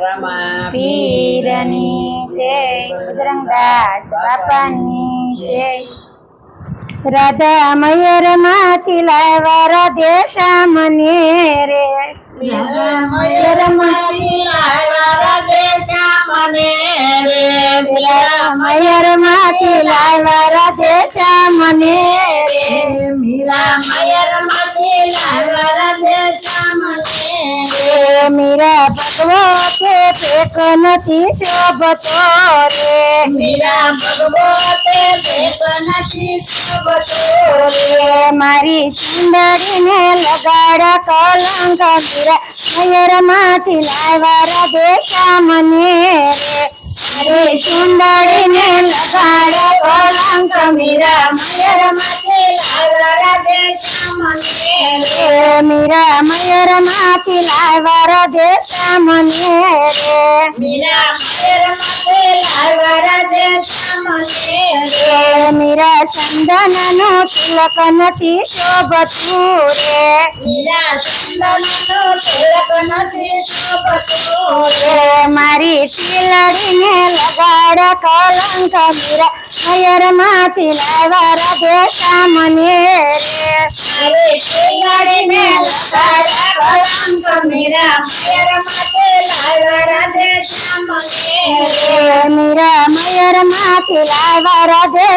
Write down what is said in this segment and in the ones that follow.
રમા પીરની જય બજરંગદાસ બાપાની જય રાધા મયરમાંથી લાવ્યા રાધે શ્યામને રે મયરમાંથી મયરમાંથી લાવ્યા રાધે શ્યામને રે મીરા મયરમાંથી લાવ્યા રાધે શ્યામને રે મીરા ભગવો છે પેક નથી શોભતો રે મીરા ભગવો તે ભેટ નથી શોભતો રે મારી સુંદરીને લગાડ કલંક મીરા મયરમાંથી લાવ્યા રાધે શ્યામને રે મારી સુંદરીને લગાડ કલંક મીરા મયરમાંથી લાવ્યા રાધે શ્યામને રે મીરા મયરમાંથી લાવ્યા રાધે શ્યામને રે મીરા મયરમાંથી લાવ્યા રાધે શ્યામને રે મીરા ચંદન નો નથી શોભતું રે મીરા ચંદનનો તિલક નથી શોભતો રે મારી તિલડીને લગાડ કલંક મીરા મયરમાંથી લાવ્યા રાધે શ્યામને રે અરે શિયાળીને લગાડા કલંક મીરા મયર માટે લાવ્યા રાધે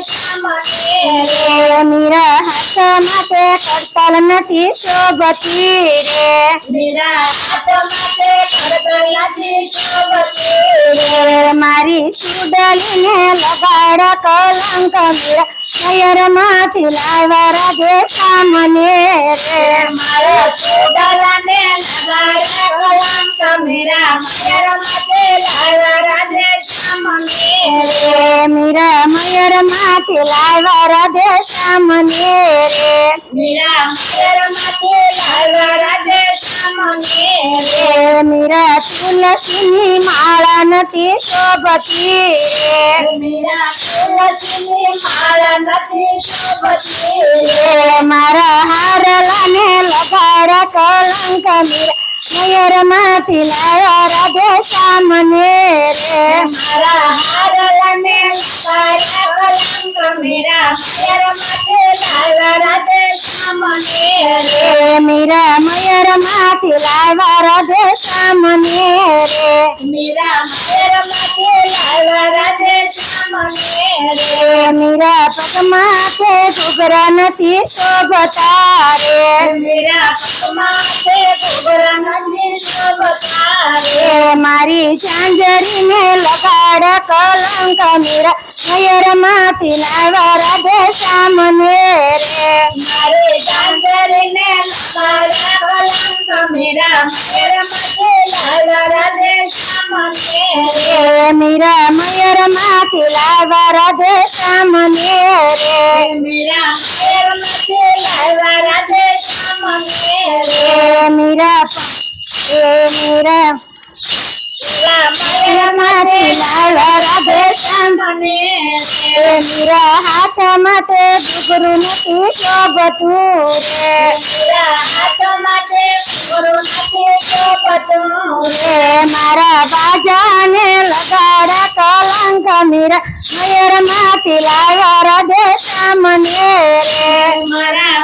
શ્યામને રે મીરા માંથી કરતલ નથી શોભતી રે મીરા હાથ માટે કરતલ નથી શોભતી મારી સુડલીને લગાડ કલંક મેળા મયરમાંથી લાવ્યા રાધે શ્યામને રે. મારા ચૂડલાને લગાડા કલંક શ્યામને રે મીરા તુલસીની માળા નથી શોભતી રે મીરા તુલસીની માળા નથી શોભતી રે લગાડ કલંક મીરા મયરમાંથી લાવ્યા રાધે શ્યામને રે મારા હારલાને લગાડ્યા કલંક મીરા મયર માટે લાવ્યા રાધે શ્યામને રે મીરા મયરમાંથી લાવ્યા રાધે શ્યામને રે મીરા મયર માટે લાવ્યા રાધે શ્યામને રે મીરા પગમાં છે ઘૂઘરા નથી શોભતા રે મીરા પગમાં તે ઘૂઘરા કલંક મીરા મયરમાંથી લાવ્યા રાધે શ્યામને રે. મારે ચાંદરીને લગાડ્યા કલંક મીરા મયર માટે લાવ્યા રાધે શ્યામને રે. મીરા, મયરમાંથી લાવ્યા રાધે શ્યામને રે. મીરા મયરમાંથી લાવ્યા રાધે શ્યામ મને રે મીરા હાથ માટે ઘૂઘરું નથી શોભતું રે મીરા હાથ માટે ગુરુ નથી શોભતું રે મારા બાજાને લગાડ કલંક મીરા મયરમાંથી લાવ્યા રાધે શ્યામને રે મારા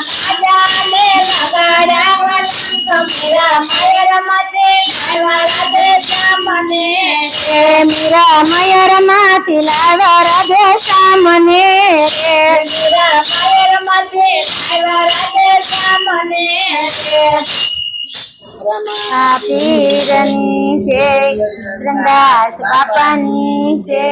લગાડ્યા કલંક મીરા મયર માટે લાવ્યા રાધે શ્યામને રે મીરા મયર માથી લાવ્યા રાધે શ્યામને રે આ પીરની જય. રંગાસ બાપાની જય.